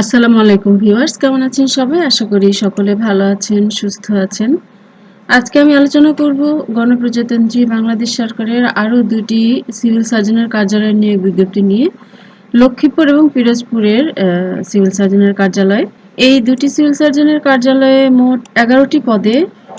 আসসালামু আলাইকুম ভিউয়ার্স, কেমন আছেন সবাই? আশা করি সকলে ভালো আছেন, সুস্থ আছেন। আজকে আমি আলোচনা করব গণপ্রজাতন্ত্রী বাংলাদেশ সরকারের আরও দুটি সিভিল সার্জনের কার্যালয় নিয়ে বিজ্ঞপ্তি নিয়ে লক্ষ্মীপুর এবং পিরোজপুরের সিভিল সার্জনের কার্যালয়। এই দুটি সিভিল সার্জনের কার্যালয়ে মোট এগারোটি পদে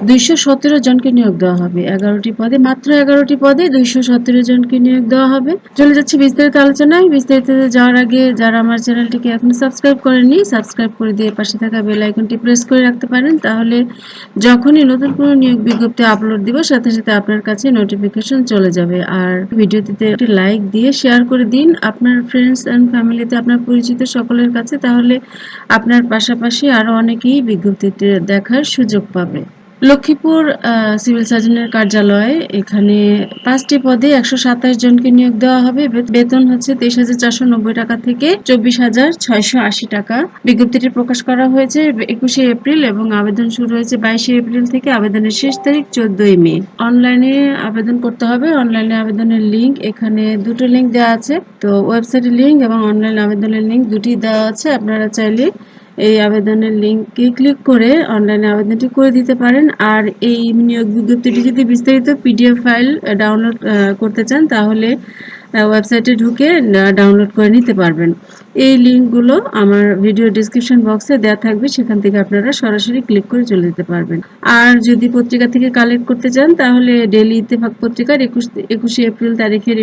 দুইশো সতেরো জনকে নিয়োগ দেওয়া হবে। এগারোটি পদে, মাত্র এগারোটি পদে দুইশো সতেরো জনকে নিয়োগ দেওয়া হবে। চলে যাচ্ছে বিস্তারিত আলোচনায়। বিস্তারিত যাওয়ার আগে যারা আমার চ্যানেলটিকে এখনও সাবস্ক্রাইব করেননি, সাবস্ক্রাইব করে দিয়ে পাশে থাকা বেল আইকনটি প্রেস করে রাখতে পারেন। তাহলে যখনই নতুন কোনো নিয়োগ বিজ্ঞপ্তি আপলোড দিব, সাথে সাথে আপনার কাছে নোটিফিকেশন চলে যাবে। আর ভিডিওটিতে একটি লাইক দিয়ে শেয়ার করে দিন। আপনার ফ্রেন্ডস অ্যান্ড ফ্যামিলিতে আপনার পরিচিত সকলের কাছে, তাহলে আপনার পাশাপাশি আরও অনেকেই বিজ্ঞপ্তিটি দেখার সুযোগ পাবে। লক্ষ্মীপুর সিভিল সার্জনের কার্যালয়, এখানে পাঁচটি পদে একশো সাতাশ জনকে নিয়োগ দেওয়া হবে। বেতন হচ্ছে তেইশ হাজার চারশো নব্বই টাকা থেকে চব্বিশ হাজার ছয়শো আশি টাকা। বিজ্ঞপ্তিটি প্রকাশ করা হয়েছে একুশে এপ্রিল এবং আবেদন শুরু হয়েছে বাইশে এপ্রিল থেকে আবেদনের শেষ তারিখ চোদ্দই মে। অনলাইনে আবেদন করতে হবে। অনলাইনে আবেদনের লিঙ্ক এখানে দুটো লিঙ্ক দেওয়া আছে। তো ওয়েবসাইটের লিঙ্ক এবং অনলাইন আবেদনের লিঙ্ক দুটি দেওয়া আছে। আপনারা চাইলে এই আবেদনের লিঙ্কে ক্লিক করে অনলাইনে আবেদনটি করে দিতে পারেন। আর এই নিয়োগ বিজ্ঞপ্তিটি যদি বিস্তারিত পিডিএফ ফাইল ডাউনলোড করতে চান, তাহলে ওয়েবসাইটে ঢুকে ডাউনলোড করে নিতে পারবেন। এই লিঙ্কগুলো আমার ভিডিও ডিসক্রিপশন বক্সে দেওয়া থাকবে, সেখান থেকে আপনারা সরাসরি ক্লিক করে চলে যেতে পারবেন। আর যদি পত্রিকা থেকে কালেক্ট করতে চান, তাহলে ডেলি ইত্তেফাক পত্রিকার একুশ, একুশে এপ্রিল তারিখের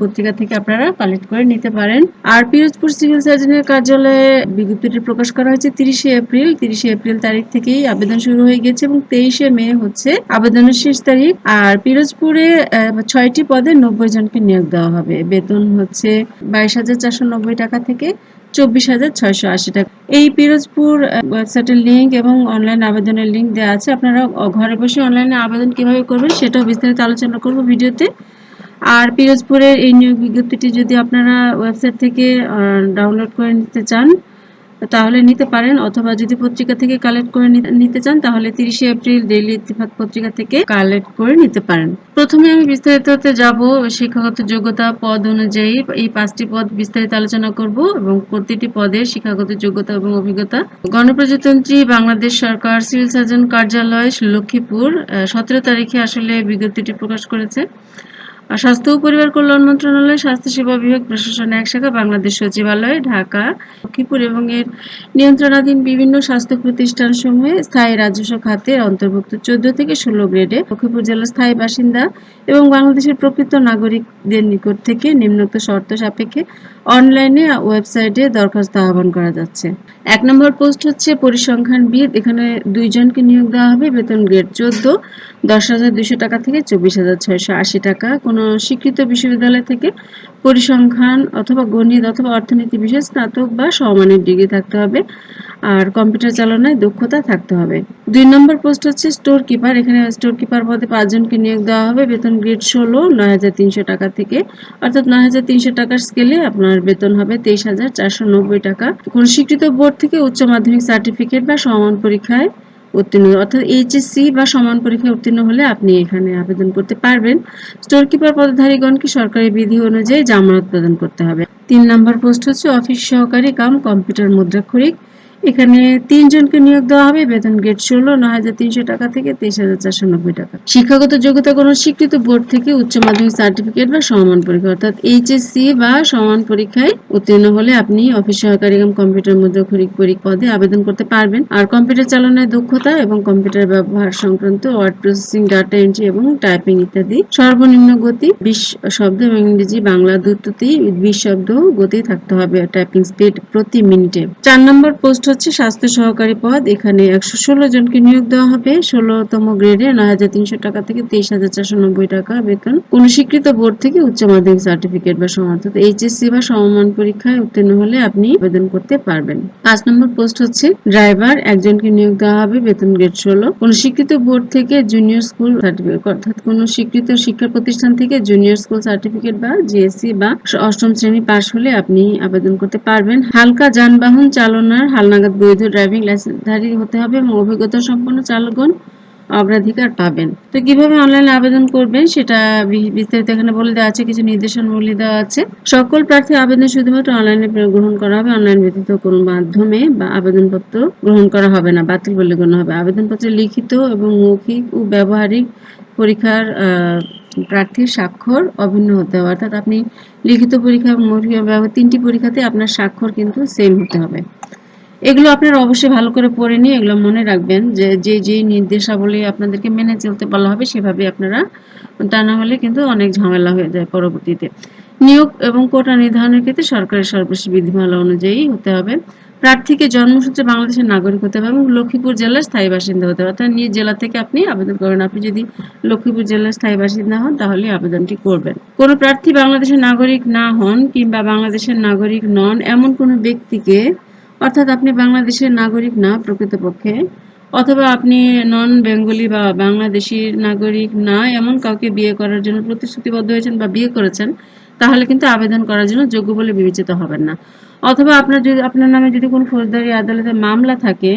পত্রিকা থেকে আপনারা কালেক্ট করে নিতে পারেন। আর পিরোজপুর সিভিল সার্জনের কার্যালয়ে বিজ্ঞপ্তিটি প্রকাশ করা হয়েছে তিরিশে এপ্রিল তিরিশে এপ্রিল তারিখ থেকেই আবেদন শুরু হয়ে গেছে এবং তেইশে মে হচ্ছে আবেদনের শেষ তারিখ। আর পিরোজপুরে ছয়টি পদে নব্বই জনকে নিয়োগ দেওয়া হবে। বেতন হচ্ছে বাইশ হাজার চারশো নব্বই টাকা থেকে চব্বিশ হাজার ছয়শো আশি টাকা। এই পিরোজপুর ওয়েবসাইটের লিঙ্ক এবং অনলাইন আবেদনের লিঙ্ক দেওয়া আছে। আপনারা ঘরে বসে অনলাইনে আবেদন কীভাবে করবেন সেটাও বিস্তারিত আলোচনা করব ভিডিওতে। আর পিরোজপুরের এই নিয়োগ বিজ্ঞপ্তিটি যদি আপনারা ওয়েবসাইট থেকে ডাউনলোড করে নিতে চান তাহলে নিতে পারেন, অথবা যদি পত্রিকা থেকে কালেক্ট করে নিতে চান, তাহলে তিরিশে এপ্রিল ডেইলি ইত্তেফাক পত্রিকা থেকে কালেক্ট করে নিতে পারেন। প্রথমে আমি বিস্তারিততে যাব, শিক্ষাগত যোগ্যতা পদ অনুযায়ী এই পাঁচটি পদ বিস্তারিত আলোচনা করব, এবং প্রতিটি পদের শিক্ষাগত যোগ্যতা এবং অভিজ্ঞতা। গণপ্রজাতন্ত্রী বাংলাদেশ সরকার সিভিল সার্জন কার্যালয় লক্ষ্মীপুর সতেরো তারিখে আসলে বিজ্ঞপ্তিটি প্রকাশ করেছে। স্বাস্থ্য ও পরিবার কল্যাণ মন্ত্রণালয় স্বাস্থ্যসেবা বিভাগ, প্রশাসন এক শাখা, বাংলাদেশ সচিবালয়, ঢাকা, লক্ষ্মীপুর এবং এর নিয়ন্ত্রণাধীন বিভিন্ন স্বাস্থ্য প্রতিষ্ঠান সমূহে স্থায়ী রাজস্ব খাতের অন্তর্ভুক্ত চোদ্দ থেকে ষোলো গ্রেডে লক্ষ্মীপুর জেলার স্থায়ী বাসিন্দা এবং বাংলাদেশের প্রকৃত নাগরিকদের নিকট থেকে নিম্নোক্ত শর্ত সাপেক্ষে অনলাইনে ওয়েবসাইটে দরখাস্ত আহ্বান করা যাচ্ছে। এক নম্বর পোস্ট হচ্ছে পরিসংখ্যানবিদ। এখানে দুইজনকে নিয়োগ দেওয়া হবে। বেতন গ্রেড চোদ্দ। দশ হাজার দুইশো টাকা থেকে চব্বিশ হাজার ছয়শো আশি টাকা। কোনো স্বীকৃত বিশ্ববিদ্যালয় থেকে পরিসংখ্যান অথবা গণিত অথবা অর্থনীতি বিষয়ে স্নাতক বা সমমানের ডিগ্রি থাকতে হবে। আর কম্পিউটার চালনায় দক্ষতা থাকতে হবে। দুই নম্বর পোস্ট হচ্ছে স্টোর কিপার। এখানে স্টোর কিপার পদে পাঁচজনকে নিয়োগ দেওয়া হবে। বেতন গ্রেড ষোলো, নয় হাজার তিনশো টাকা থেকে। অর্থাৎ নয় হাজার তিনশো টাকার স্কেলে আপনার বেতন হবে তেইশ হাজার চারশো নব্বই টাকা। কোন স্বীকৃত বোর্ড থেকে উচ্চ মাধ্যমিক সার্টিফিকেট বা সমান পরীক্ষায় উত্তীর্ণ অর্থাৎ এইচএসসি বা সমান পরীক্ষায় উত্তীর্ণ হলে আপনি এখানে আবেদন করতে পারবেন। স্টোর কিপার পদধারীগণকে সরকারি বিধি অনুযায়ী জামানত প্রদান করতে হবে। তিন নম্বর পোস্ট হচ্ছে অফিস সহকারী কাম, কম্পিউটার মুদ্রাক্ষরিক এখানে তিনজনকে নিয়োগ দেওয়া হবে, বেতন গ্রেড ষোলো, নয় হাজার তিনশো টাকা থেকে তেইশ হাজার চারশো নব্বই টাকা। শিক্ষাগত যোগ্যতা কোনো স্বীকৃত বোর্ড থেকে উচ্চ মাধ্যমিক সার্টিফিকেট বা সমান পরীক্ষা, অর্থাৎ এইচএসসি বা সমান পরীক্ষায় উত্তীর্ণ হলে আপনি অফিস সহকারী এবং কম্পিউটার মুদ্রাক্ষরিক পরীক্ষা পদে আবেদন করতে পারবেন। আর কম্পিউটার চালনায় দক্ষতা এবং কম্পিউটার ব্যবহার সংক্রান্ত ওয়ার্ড প্রসেসিং, ডাটা এন্ট্রি এবং টাইপিং ইত্যাদি সর্বনিম্ন গতি, বিশ শব্দ এবং ইংরেজি বাংলা দুটি বিশ শব্দ গতি থাকতে হবে টাইপিং স্পিড প্রতি মিনিটে। চার নম্বর পোস্ট হচ্ছে স্বাস্থ্য সহকারী পদ। এখানে একশো ষোলো জনকে নিয়োগ দেওয়া হবে। ষোলোতম গ্রেডে নয় হাজার তিনশো টাকা থেকে তেইশ হাজার চারশো নব্বই টাকা বেতন কোন স্বীকৃত বোর্ড থেকে উচ্চ মাধ্যমিক সার্টিফিকেট বা সমান এইচএসসি বা সমমান পরীক্ষায় উত্তীর্ণ হলে আপনি আবেদন করতে পারবেন। পাঁচ নম্বর পোস্ট হচ্ছে, ড্রাইভার একজনকে নিয়োগ দেওয়া হবে বেতন গ্রেড ষোলো। কোন স্বীকৃত বোর্ড থেকে জুনিয়র স্কুল সার্টিফিকেট, অর্থাৎ কোন স্বীকৃত শিক্ষা প্রতিষ্ঠান থেকে জুনিয়র স্কুল সার্টিফিকেট বা জিএসসি বা অষ্টম শ্রেণি পাশ হলে আপনি আবেদন করতে পারবেন। হালকা যানবাহন চালনার হালনাগাদ বৈধ ড্রাইভিং লাইসেন্সধারী হতে হবে এবং অভিজ্ঞতা সম্পন্ন চালকগণ অগ্রাধিকার পাবেন। তো কীভাবে অনলাইনে আবেদন করবেন সেটা বিস্তারিত এখানে বলে দেওয়া আছে, কিছু নির্দেশনাবলী দেওয়া আছে। সকল প্রার্থী আবেদন শুধুমাত্র অনলাইনে গ্রহণ করা হবে অনলাইন ব্যতীত কোনো মাধ্যমে বা আবেদনপত্র গ্রহণ করা হবে না, বাতিল বলে গণ্য হবে। আবেদনপত্রে লিখিত এবং মৌখিক ও ব্যবহারিক পরীক্ষার প্রার্থীর স্বাক্ষর অভিন্ন হতে হবে। অর্থাৎ আপনি লিখিত পরীক্ষা মৌখিক তিনটি পরীক্ষাতে আপনার স্বাক্ষর কিন্তু সেম হতে হবে। এগুলো আপনারা অবশ্যই ভালো করে পড়ে নিয়ে এগুলো মনে রাখবেন যে যে যে নির্দেশাবলী আপনাদেরকে মেনে চলতে বলা হবে সেভাবে আপনারা, তা না হলে কিন্তু অনেক ঝামেলা হয়ে যায় পরবর্তীতে। নিয়োগ এবং কোটা নির্ধারণের ক্ষেত্রে সরকারের সর্বশেষ বিধিমালা অনুযায়ী হতে হবে। প্রার্থীকে জন্মসূত্রে বাংলাদেশের নাগরিক হতে হবে এবং লক্ষ্মীপুর জেলার স্থায়ী বাসিন্দা হতে হবে। অর্থাৎ নিজ জেলা থেকে আপনি আবেদন করেন। আপনি যদি লক্ষ্মীপুর জেলার স্থায়ী বাসিন্দা হন, তাহলে আবেদনটি করবেন। কোনো প্রার্থী বাংলাদেশের নাগরিক না হন কিংবা বাংলাদেশের নাগরিক নন, এমন কোনো ব্যক্তিকে অর্থাৎ আপনি বাংলাদেশের নাগরিক না প্রকৃতপক্ষে, অথবা আপনি নন বেঙ্গলি বা বাংলাদেশি নাগরিক না, এমন কাউকে বিয়ে করার জন্য প্রতিশ্রুতিবদ্ধ হয়েছেন বা বিয়ে করেছেন, তাহলে কিন্তু আবেদন করার জন্য যোগ্য বলে বিবেচিত হবেন না। অথবা আপনার যদি, আপনার নামে যদি কোনো ফৌজদারি আদালতে মামলা থাকে,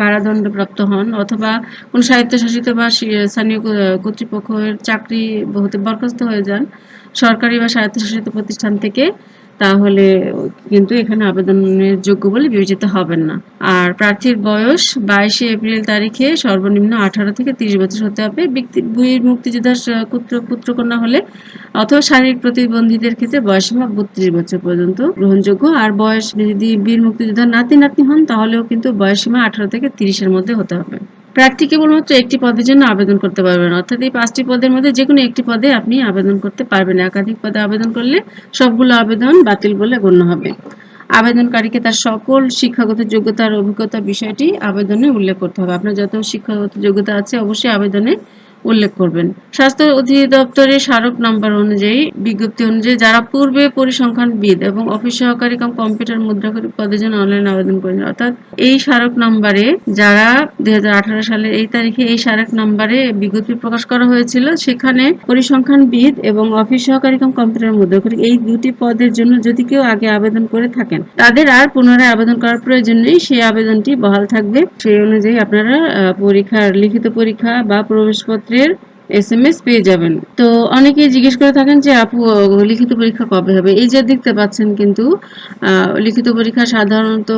কারাদণ্ডপ্রাপ্ত হন, অথবা কোন স্বায়ত্তশাসিত বা স্থানীয় কর্তৃপক্ষের চাকরি হতে বরখাস্ত হয়ে যান, সরকারি বা স্বায়ত্তশাসিত প্রতিষ্ঠান থেকে তাহলে কিন্তু এখানে আবেদনের যোগ্য বলে বিবেচিত হবেন না। আর প্রার্থীর বয়স বাইশে এপ্রিল তারিখে সর্বনিম্ন আঠারো থেকে তিরিশ বছর হতে হবে। ব্যক্তি- বীর মুক্তিযোদ্ধার পুত্র পুত্রকন্যা হলে অথবা শারীরিক প্রতিবন্ধীদের ক্ষেত্রে বয়সীমা বত্রিশ বছর পর্যন্ত গ্রহণযোগ্য। আর বয়স যদি বীর মুক্তিযোদ্ধার নাতি নাতনি হন, তাহলেও কিন্তু বয়সীমা আঠারো থেকে তিরিশের মধ্যে হতে হবে। প্রার্থী কেবলমাত্র একটি পদের জন্য আবেদন করতে পারবেন। অর্থাৎ এই পাঁচটি পদের মধ্যে যে কোনো একটি পদে আপনি আবেদন করতে পারবেন। একাধিক পদে আবেদন করলে সবগুলো আবেদন বাতিল বলে গণ্য হবে। আবেদনকারীকে তার সকল শিক্ষাগত যোগ্যতার অভিজ্ঞতা বিষয়টি আবেদনে উল্লেখ করতে হবে। আপনার যত শিক্ষাগত যোগ্যতা আছে, অবশ্যই আবেদনে উল্লেখ করবেন। স্বাস্থ্য অধিদপ্তরের স্মারক নাম্বার অনুযায়ী, বিজ্ঞপ্তি অনুযায়ী যারা পূর্বে পরিসংখ্যানবিদ এবং অফিস সহকারী কম কম্পিউটার মুদ্রাকরী পদের জন্য অনলাইন আবেদন করেন, অর্থাৎ এই স্মারক নাম্বারে যারা দুই সালের এই তারিখে এই স্মারক নাম্বারে বিজ্ঞপ্তি প্রকাশ করা হয়েছিল, সেখানে পরিসংখ্যানবিদ এবং অফিস সহকারী কম কম্পিউটার মুদ্রাকরী এই দুটি পদের জন্য যদি কেউ আগে আবেদন করে থাকেন, তাদের আর পুনরায় আবেদন করার প্রয়োজন নেই, সেই আবেদনটি বহাল থাকবে। সেই অনুযায়ী আপনারা পরীক্ষার, লিখিত পরীক্ষা বা প্রবেশপত্রের এস এম এস পেয়ে যাবেন। তো অনেকেই জিজ্ঞেস করে থাকেন যে, আপু লিখিত পরীক্ষা কবে হবে? এই যে দেখতে পাচ্ছেন কিন্তু লিখিত পরীক্ষা সাধারণত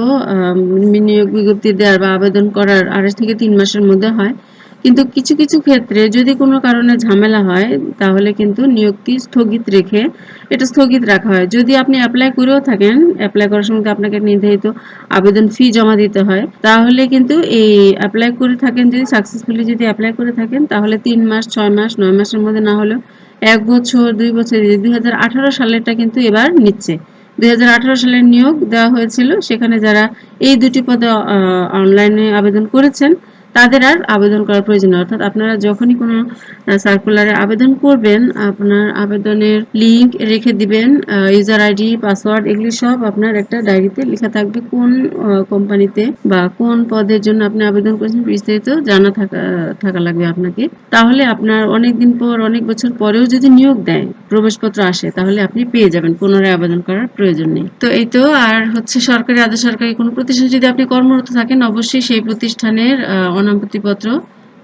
নিয়োগ বিজ্ঞপ্তি দেওয়ার বা আবেদন করার আড়াই থেকে তিন মাসের মধ্যে হয়। কিন্তু কিছু কিছু ক্ষেত্রে যদি কোনো কারণে ঝামেলা হয়, তাহলে কিন্তু নিয়োগটি স্থগিত রেখে এটা স্থগিত রাখা হয়। যদি আপনি অ্যাপ্লাই করেও থাকেন অ্যাপ্লাই করার সময় আপনাকে নির্ধারিত আবেদন ফি জমা দিতে হয়। তাহলে কিন্তু এই অ্যাপ্লাই করে থাকেন, যদি সাকসেসফুলি যদি অ্যাপ্লাই করে থাকেন, তাহলে তিন মাস, ছয় মাস, নয় মাসের মধ্যে না হলেও এক বছর, দুই বছর দুই হাজার আঠারো সালেরটা কিন্তু এবার নিচ্ছে। দুই হাজার আঠারো সালের নিয়োগ দেওয়া হয়েছিল, সেখানে যারা এই দুটি পদে অনলাইনে আবেদন করেছেন তাদের আর আবেদন করার প্রয়োজন অর্থাৎ আপনারা যখনই কোনো সার্কুলারে আবেদন করবেন, আপনার আবেদনের লিংক রেখে দিবেন ইউজার আইডি পাসওয়ার্ড এগুলি সব আপনার একটা ডায়েরিতে লেখা থাকবে কোন কোম্পানিতে বা কোন পদের জন্য আপনি আবেদন করেছেন, বিস্তারিত জানা থাকা থাকা লাগবে আপনাকে। তাহলে আপনার অনেক দিন পর, অনেক বছর পরেও যদি নিয়োগ দেয়, প্রবেশপত্র আসে, তাহলে আপনি পেয়ে যাবেন, পুনরায় আবেদন করার প্রয়োজন নেই। তো এই তো, আর হচ্ছে সরকারি আধা সরকারি কোনো প্রতিষ্ঠানে যদি আপনি কর্মরত থাকেন, অবশ্যই সেই প্রতিষ্ঠানের অনামতিপত্র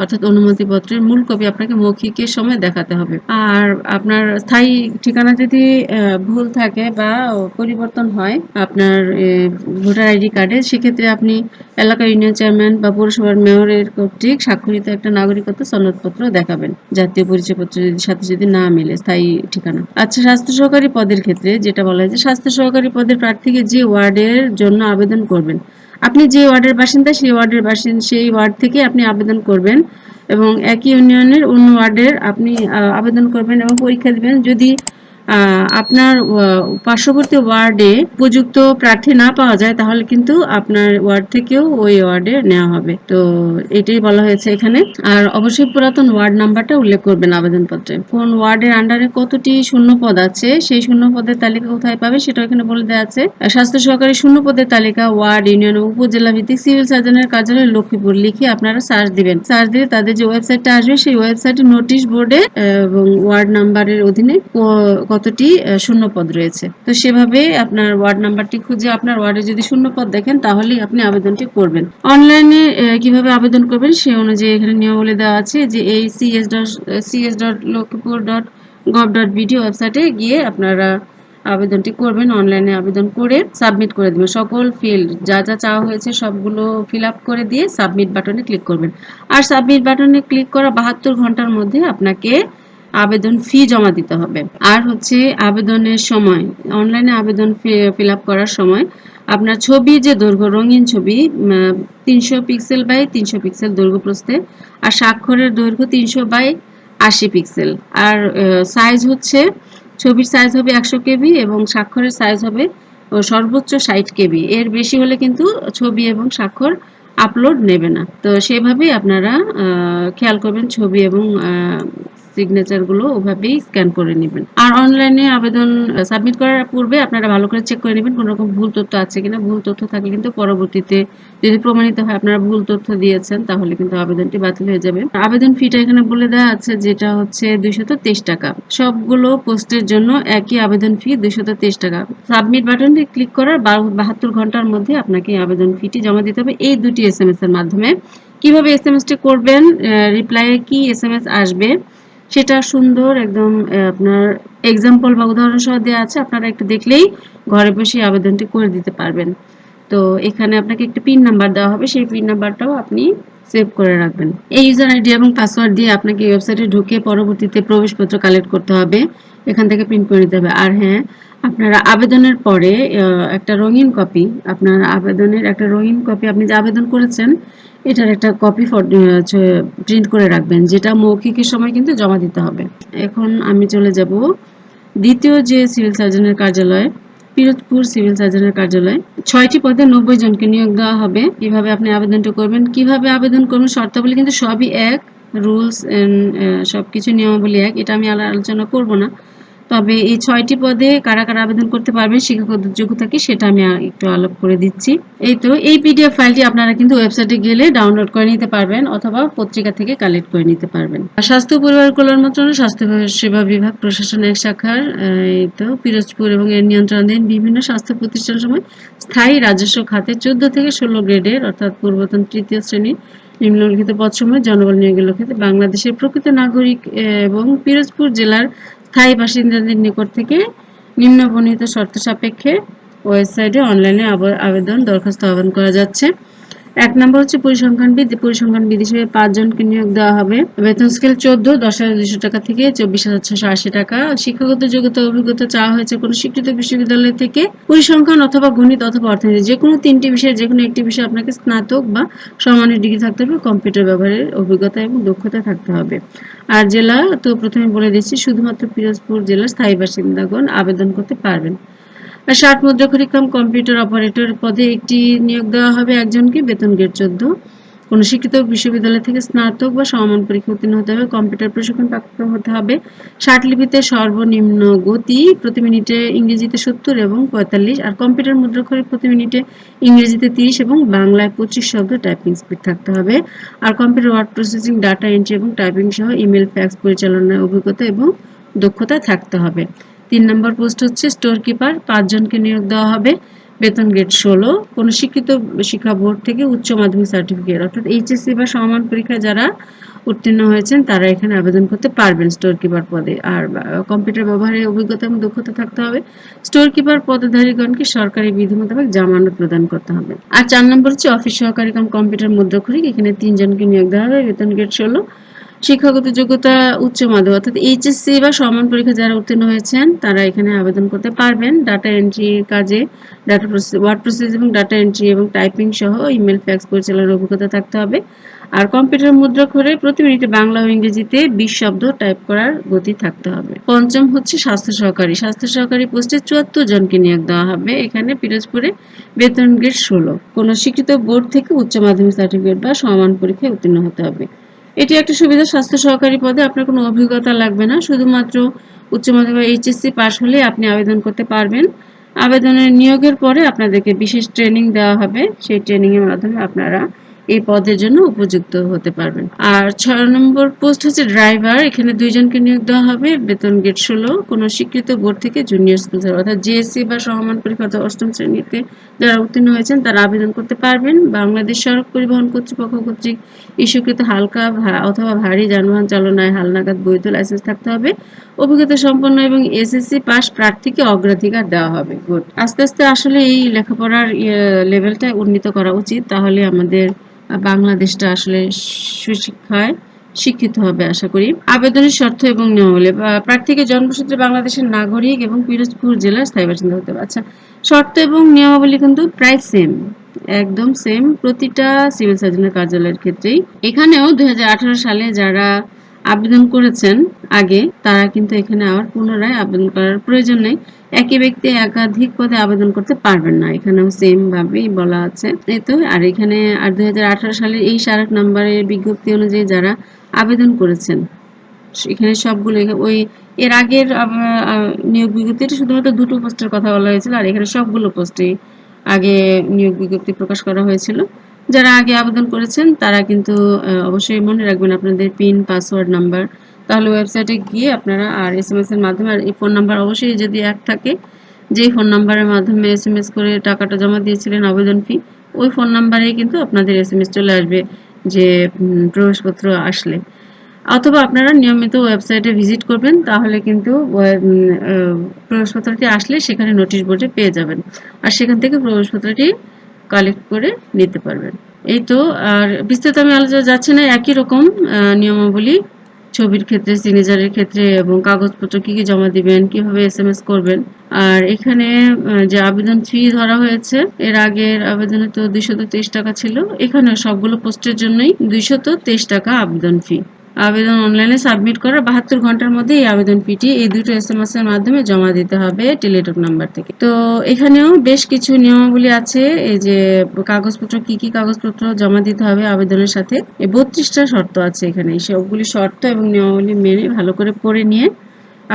অর্থাৎ অনুমতিপত্রের মূল কপি আপনাকে মৌখিকের সময় দেখাতে হবে। আর আপনার স্থায়ী ঠিকানা যদি ভুল থাকে বা পরিবর্তন হয় আপনার ভোটার আইডি কার্ডে, সেক্ষেত্রে আপনি এলাকার ইউনিয়ন চেয়ারম্যান বা পৌরসভার মেয়রের কর্তৃক স্বাক্ষরিত একটা নাগরিকত্ব সনদপত্র দেখাবেন। জাতীয় পরিচয়পত্র যদি, সাথে যদি না মিলে, স্থায়ী ঠিকানা। আচ্ছা স্বাস্থ্য সহকারী পদের ক্ষেত্রে যেটা বলা হয়েছে, স্বাস্থ্য সহকারী পদের প্রার্থীকে যে ওয়ার্ডের জন্য আবেদন করবেন আপনি যে ওয়ার্ডের বাসিন্দা, সেই ওয়ার্ডের বাসিন্দা সেই ওয়ার্ড থেকে আপনি আবেদন করবেন এবং একই ইউনিয়নের অন্য ওয়ার্ডের আপনি আবেদন করবেন এবং পরীক্ষা দেবেন। যদি আপনার পার্শ্ববর্তী ওয়ার্ডে উপযুক্ত প্রার্থী না পাওয়া যায়, তাহলে কিন্তু আপনার ওয়ার্ড থেকেও ওই ওয়ার্ডে নেওয়া হবে। তো এটাই বলা হয়েছে এখানে। আর অবশ্যই পুরাতন ওয়ার্ড নাম্বারটা উল্লেখ করবেন আবেদনপত্রে। কোন ওয়ার্ডের আন্ডারে কতটি শূন্য পদ আছে, সেই শূন্য পদের তালিকা কোথায় পাবে সেটা এখানে বলে দেওয়া আছে। স্বাস্থ্য সহকারী শূন্য পদের তালিকা ওয়ার্ড, ইউনিয়ন উপজেলা ভিত্তিক সিভিল সার্জনের কার্যালয় লক্ষ্মীপুর। লিখে আপনারা সার্চ দিবেন। সার্চ দিলে তাদের যে ওয়েবসাইটটা আসবে, সেই ওয়েবসাইটে নোটিশ বোর্ডে এবং ওয়ার্ড নাম্বারের অধীনে কতটি শূন্য পদ রয়েছে। তো সেভাবে আপনার ওয়ার্ড নাম্বারটি খুঁজে আপনার ওয়ার্ডে যদি শূন্য পদ দেখেন, তাহলেই আপনি আবেদনটি করবেন। অনলাইনে কীভাবে আবেদন করবেন সে অনুযায়ী এখানে নিয়মাবলী দেওয়া আছে যে এই CS dot CS dot Lakshmipur dot gov dot BD ওয়েবসাইটে গিয়ে আপনারা আবেদনটি করবেন, অনলাইনে আবেদন করে সাবমিট করে দেবেন। সকল ফিল্ড যা যা চাওয়া হয়েছে সবগুলো ফিল আপ করে দিয়ে সাবমিট বাটনে ক্লিক করবেন। আর সাবমিট বাটনে ক্লিক করা বাহাত্তর ঘণ্টার মধ্যে আপনাকে আবেদন ফি জমা দিতে হবে। আর হচ্ছে আবেদনের সময় অনলাইনে আবেদন ফিল আপ করার সময় আপনার ছবি, যে দৈর্ঘ্য, রঙিন ছবি তিনশো পিক্সেল বাই তিনশো পিক্সেল দৈর্ঘ্য প্রস্থে আর স্বাক্ষরের দৈর্ঘ্য তিনশো বাই আশি পিক্সেল আর সাইজ হচ্ছে, ছবির সাইজ হবে একশো কেবি এবং স্বাক্ষরের সাইজ হবে সর্বোচ্চ ষাট কেবি এর বেশি হলে কিন্তু ছবি এবং স্বাক্ষর আপলোড নেবে না। তো সেভাবেই আপনারা খেয়াল করবেন ছবি এবং সিগনেচারগুলো ওভাবেই স্ক্যান করে নেবেন। আর অনলাইনে আবেদন সাবমিট করার পূর্বে আপনারা ভালো করে চেক করে নেবেন কোনো রকম ভুল তথ্য আছে কিনা। ভুল তথ্য থাকলে কিন্তু পরবর্তীতে যদি প্রমাণিত হয় আপনারা ভুল তথ্য দিয়েছেন, তাহলে কিন্তু আবেদনটি বাতিল হয়ে যাবে। আবেদন ফিটা এখানে বলে দেওয়া আছে, যেটা হচ্ছে দুইশত টাকা। সবগুলো পোস্টের জন্য একই আবেদন ফি দুইশত টাকা। সাবমিট বাটনটি ক্লিক করার বাহাত্তর ঘণ্টার মধ্যে আপনাকে আবেদন ফিটি জমা দিতে হবে। এই দুটি এস এর মাধ্যমে। কীভাবে এস এম করবেন রিপ্লাইয়ে কি এস এম এস আসবে? সেটা সুন্দর, একদম আপনার এক্সাম্পল বা উদাহরণ সহ দেওয়া আছে, আপনারা একটু দেখলেই ঘরে বসে আবেদনটি করে দিতে পারবেন। তো এখানে আপনাকে একটা পিন নাম্বার দেওয়া হবে, সেই পিন নাম্বারটাও আপনি সেভ করে রাখবেন। এই ইউজার আইডি এবং পাসওয়ার্ড দিয়ে আপনাকে ওয়েবসাইটে ঢুকে পরবর্তীতে প্রবেশপত্র কালেক্ট করতে হবে, এখান থেকে প্রিন্ট করে নিতে হবে। আর হ্যাঁ আপনারা আবেদনের পরে একটা রঙিন কপি আপনার আবেদনের একটা রঙিন কপি আপনি যে আবেদন করেছেন এটার একটা কপি প্রিন্ট করে রাখবেন, যেটা মৌখিকের সময় কিন্তু জমা দিতে হবে। এখন আমি চলে যাব দ্বিতীয় যে সিভিল সার্জনের কার্যালয়, পিরোজপুর সিভিল সার্জনের কার্যালয়। ছয়টি পদে নব্বই জনকে নিয়োগ দেওয়া হবে। কীভাবে আপনি আবেদনটা করবেন, কীভাবে আবেদন করবেন, শর্তাবলী কিন্তু সবই এক রুলস এন্ড সবকিছু নিয়মাবলী এক। এটা আমি আলোচনা করব না। তবে এই ছয়টি পদে কারা কারা আবেদন করতে পারবেন শিক্ষাগত যোগ্যতা কি সেটা আমি একটু আলোপ করে দিচ্ছি। এই তো, এই পিডিএফ ফাইলটি আপনারা কিন্তু ওয়েবসাইটে গেলে ডাউনলোড করে নিতে পারবেন অথবা পত্রিকা থেকে কালেক্ট করে নিতে পারবেন। স্বাস্থ্য পরিবার কল্যাণ মন্ত্রণালয়, স্বাস্থ্য সেবা বিভাগ, প্রশাসন এক শাখার এই তো পিরোজপুর এবং এর নিয়ন্ত্রণাধীন বিভিন্ন স্বাস্থ্য প্রতিষ্ঠান সময় স্থায়ী রাজস্ব খাতে চোদ্দ থেকে ষোলো গ্রেডের, অর্থাৎ পূর্বতন তৃতীয় শ্রেণির নিম্নলিখিত পদসমূহে জনবল নিয়োগের লক্ষ্যে বাংলাদেশের প্রকৃত নাগরিক এবং পিরোজপুর জেলার স্থায়ী বাসিন্দাদের নিকট থেকে নিম্ন বর্ণিত শর্ত সাপেক্ষে ওয়েবসাইটে অনলাইনে আবেদন দরখাস্ত আহ্বান করা যাচ্ছে। এক নম্বর হচ্ছে পরিসংখ্যানবিদ পরিসংখ্যানবিদ হিসেবে পাঁচজনকে নিয়োগ দেওয়া হবে। বেতন স্কেল চোদ্দ, দশ হাজার দুশো টাকা থেকে চব্বিশ হাজার আশি টাকা। শিক্ষাগত যোগ্যতা অভিজ্ঞতা চাওয়া হয়েছে কোনো স্বীকৃত বিশ্ববিদ্যালয় থেকে। পরিসংখ্যান অথবা গণিত অথবা অর্থনীতি, যে কোনো তিনটি বিষয়ে, যে কোনো একটি বিষয়ে আপনাকে স্নাতক বা সমানের ডিগ্রি থাকতে হবে। কম্পিউটার ব্যবহারের অভিজ্ঞতা এবং দক্ষতা থাকতে হবে। আর জেলা, তো প্রথমে বলে দিচ্ছি, শুধুমাত্র পিরোজপুর জেলার স্থায়ী বাসিন্দাগণ আবেদন করতে পারবেন। ষাট মুদ্রাক্ষরিক কাম কম্পিউটার অপারেটর পদে একটি নিয়োগ দেওয়া হবে একজনকে, বেতন গেট চোদ্দ। কোনো শিক্ষিত বিশ্ববিদ্যালয় থেকে স্নাতক বা সমান পরীক্ষা উত্তীর্ণ হতে হবে, কম্পিউটার প্রশিক্ষণ প্রাপ্ত হতে হবে। ষাট লিপিতে সর্বনিম্ন গতি, প্রতি মিনিটে ইংরেজিতে সত্তর এবং পঁয়তাল্লিশ, আর কম্পিউটার মুদ্রাক্ষরিক প্রতি মিনিটে ইংরেজিতে তিরিশ এবং বাংলায় পঁচিশ শব্দ টাইপিং স্পিড থাকতে হবে। আর computer word processing, data entry এবং টাইপিং সহ ইমেল, ফ্যাক্স পরিচালনার অভিজ্ঞতা এবং দক্ষতা থাকতে হবে। তিন নম্বর পোস্ট হচ্ছে স্টোর কিপার পাঁচজনকে নিয়োগ দেওয়া হবে, বেতন গ্রেড ষোলো। কোনো শিক্ষিত শিক্ষা বোর্ড থেকে উচ্চ মাধ্যমিক সার্টিফিকেট অর্থাৎ এইচএসসি বা সমান পরীক্ষায় যারা উত্তীর্ণ হয়েছেন, তারা এখানে আবেদন করতে পারবেন স্টোর কিপার পদে। আর কম্পিউটার ব্যবহারের অভিজ্ঞতা এবং দক্ষতা থাকতে হবে। স্টোর কিপার পদধারীগণকে সরকারি বিধি মোতাবেক জামানত প্রদান করতে হবে। আর চার নম্বর হচ্ছে অফিস সহকারী কাম কম্পিউটার মুদ্রাক্ষরিক, এখানে তিনজনকে নিয়োগ দেওয়া হবে, বেতন গ্রেড ষোলো। শিক্ষাগত যোগ্যতা উচ্চ মাধ্যমিক, অর্থাৎ এইচএসসি বা সমান পরীক্ষা যারা উত্তীর্ণ হয়েছেন, তারা এখানে আবেদন করতে পারবেন। ডাটা এন্ট্রির কাজে ডাটা প্রসেস ওয়ার্ড প্রসেস এবং ডাটা এন্ট্রি এবং টাইপিং সহ ইমেল ফ্যাক্স পরিচালনার অভিজ্ঞতা থাকতে হবে। আর কম্পিউটার মুদ্রা করে প্রতি মিনিটে বাংলা ও ইংরেজিতে বিশ শব্দ টাইপ করার গতি থাকতে হবে। পঞ্চম হচ্ছে স্বাস্থ্য সহকারী। স্বাস্থ্য সহকারী পোস্টে চুয়াত্তর জনকে নিয়োগ দেওয়া হবে। এখানে পিরোজপুরে বেতন গ্রেড ষোলো। কোনো স্বীকৃত বোর্ড থেকে উচ্চ মাধ্যমিক সার্টিফিকেট বা সমান পরীক্ষায় উত্তীর্ণ হতে হবে। এটি একটা সুবিধা স্বাস্থ্য সহকারী পদে আপনার কোনো অভিজ্ঞতা লাগবে না। শুধুমাত্র উচ্চ মাধ্যমিক এইচএসসি পাশ হলে আপনি আবেদন করতে পারবেন। আবেদনের নিয়োগের পরে আপনাদেরকে বিশেষ ট্রেনিং দেওয়া হবে। সেই ট্রেনিংয়ের মাধ্যমে আপনারা এই পদের জন্য উপযুক্ত হতে পারবেন। আর ছয় নম্বর পোস্ট হচ্ছে ড্রাইভার। এখানে দুইজনকে নিয়োগ দেওয়া হবে। বেতন গেট ষোলো। কোনো স্বীকৃত বোর্ড থেকে জুনিয়র স্কুল অর্থাৎ জিএসসি বা সহমান পরীক্ষা অর্থাৎ অষ্টম শ্রেণীতে যারা উত্তীর্ণ হয়েছেন, তারা আবেদন করতে পারবেন। বাংলাদেশ সড়ক পরিবহন কর্তৃপক্ষ কর্তৃক ইস্যুকৃত হালকা অথবা ভারী যানবাহন চালনায় হালনাগাদ বৈধ লাইসেন্স থাকতে হবে। অভিজ্ঞতা সম্পন্ন এবং এসএসসি পাস প্রার্থীকে অগ্রাধিকার দেওয়া হবে। গুড। আস্তে আস্তে আসলে এই লেখাপড়ার লেভেলটা উন্নীত করা উচিত। তাহলে আমাদের বাংলাদেশটা আসলে সুশিক্ষায় শিক্ষিত হবে আশা করি। আবেদনের শর্ত এবং নিয়মাবলী। প্রার্থীকে জন্মসূত্রে বাংলাদেশের নাগরিক এবং পিরোজপুর জেলার স্থায়ী বাসিন্দা হতে আচ্ছা শর্ত এবং নিয়মাবলী কিন্তু প্রায় সেম একদম সেম প্রতিটা সিভিল সার্জনের কার্যালয়ের ক্ষেত্রেই। এখানেও দুই হাজার আঠারো সালে যারা আবেদন করেছেন আগে, তারা কিন্তু এখানে আবার পুনরায় আবেদন করার প্রয়োজন নেই। একই ব্যক্তি একাধিক পদে আবেদন করতে পারবেন না। এখানেও সেম ভাবেই বলা আছে। এই তো, আর এখানে, আর দু হাজার আঠারো সালের এই সারাক নাম্বারের বিজ্ঞপ্তি অনুযায়ী যারা আবেদন করেছেন, এখানে সবগুলো, ওই এর আগের নিয়োগ বিজ্ঞপ্তিটা শুধুমাত্র দুটো পোস্টের কথা বলা হয়েছিল, আর এখানে সবগুলো পোস্টেই আগে নিয়োগ বিজ্ঞপ্তি প্রকাশ করা হয়েছিল। যারা আগে আবেদন করেছেন, তারা কিন্তু অবশ্যই মনে রাখবেন আপনাদের পিন পাসওয়ার্ড নাম্বার তাহলে ওয়েবসাইটে গিয়ে আপনারা আর এস এম এস এর মাধ্যমে, আর এই ফোন নাম্বার অবশ্যই যদি এক থাকে, যেই ফোন নাম্বারের মাধ্যমে এস এম এস করে টাকাটা জমা দিয়েছিলেন আবেদন ফি ওই ফোন নাম্বারে কিন্তু আপনাদের এস এম এস চলে আসবে যে প্রবেশপত্র আসলে। অথবা আপনারা নিয়মিত ওয়েবসাইটে ভিজিট করবেন, তাহলে কিন্তু প্রবেশপত্রটি আসলে সেখানে নোটিশ বোর্ডে পেয়ে যাবেন। আর সেখান থেকে প্রবেশপত্রটি কালেক্ট করে নিতে পারবেন। এই তো, আর বিস্তারিত আমি আলোচনা যাচ্ছি না, একই রকম নিয়মাবলী, ছবির ক্ষেত্রে সিগনেচারের ক্ষেত্রে এবং কাগজপত্র কি কি জমা দিবেন, কীভাবে এস করবেন। আর এখানে যে আবেদন ফি ধরা হয়েছে, এর আগের আবেদনে তো দুইশত টাকা ছিল এখানে সবগুলো পোস্টের জন্যই দুইশত টাকা আবেদন ফি আবেদন অনলাইনে সাবমিট করার বাহাত্তর ঘণ্টার মধ্যে এই আবেদন পিটি এই দুটো এস এম এস এর মাধ্যমে জমা দিতে হবে টেলিটক নাম্বার থেকে। তো এখানেও বেশ কিছু নিয়মাবলী আছে, এই যে কাগজপত্র, কি কি কাগজপত্র জমা দিতে হবে আবেদনের সাথে। বত্রিশটা শর্ত আছে এখানে। সবগুলি শর্ত এবং নিয়মাবলী মেনে ভালো করে পড়ে নিয়ে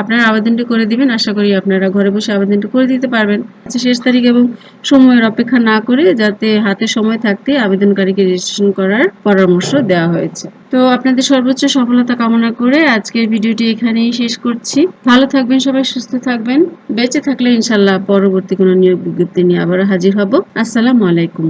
আপনারা আবেদনটি করে দিবেন। আশা করি আপনারা ঘরে বসে আবেদনটি করে দিতে পারবেন। আচ্ছা, শেষ তারিখ এবং সময়ের অপেক্ষা না করে যাতে হাতে সময় থাকতে আবেদনকারীকে রেজিস্ট্রেশন করার পরামর্শ দেওয়া হয়েছে। তো আপনাদের সর্বোচ্চ সফলতা কামনা করে আজকের ভিডিওটি এখানেই শেষ করছি। ভালো থাকবেন সবাই সুস্থ থাকবেন। বেঁচে থাকলে ইনশাল্লাহ পরবর্তী কোনো নিয়োগ বিজ্ঞপ্তি নিয়ে আবার হাজির হব। আসসালামু আলাইকুম।